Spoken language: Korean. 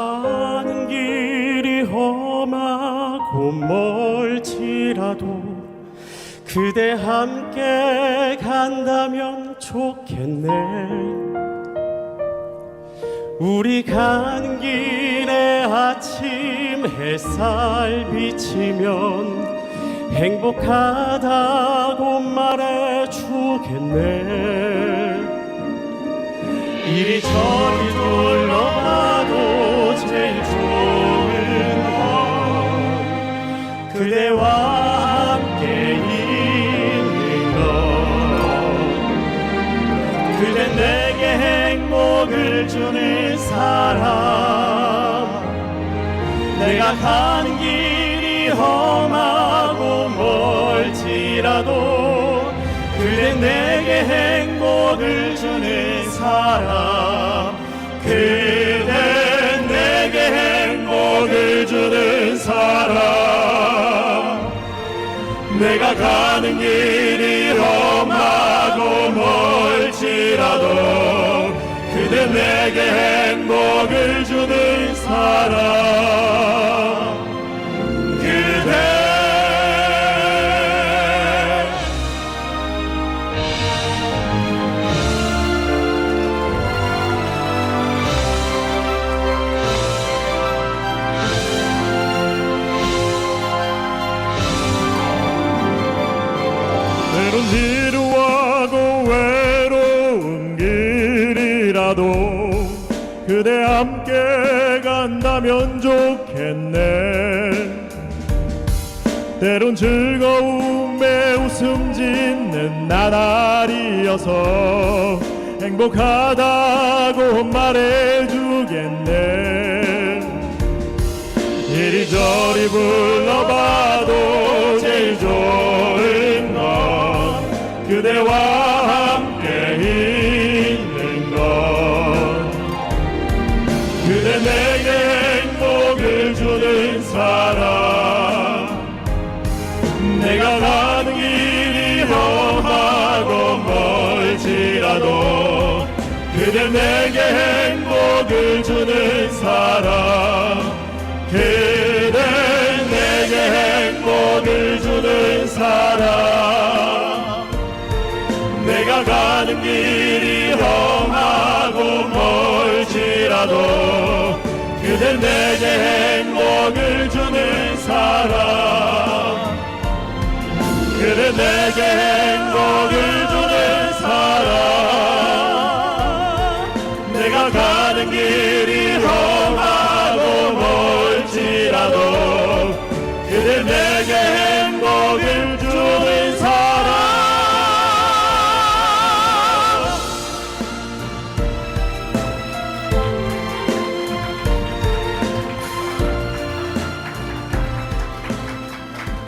가는 길이 험하고 멀지라도 그대 함께 간다면 좋겠네. 우리 가는 길에 아침 햇살 비치면 행복하다고 말해주겠네. 이리저리 돌 그대와 함께 있는 것. 그대 내게 행복을 주는 사람. 내가 가는 길이 험하고 멀지라도 그대 내게 행복을 주는 사람. 그대 내가 가는 길이 험하고 멀지라도 그대 내게 행복을 주는 사람 지루하고 외로운 길이라도 그대 함께 간다면 좋겠네. 때론 즐거움에 웃음 짓는 나날이어서 행복하다고 말해주겠네. 이리저리 불 그대와 함께 있는 것. 그대 내게 행복을 주는 사람. 내가 가는 길이 험하고 멀지라도 그대 내게 행복을 주는 사람. 그대 내게 행복을 주는 사람 가 가는 길이 험하고 멀지라도 그대 내게 행복을 주는 사람. 그대 내게 행복을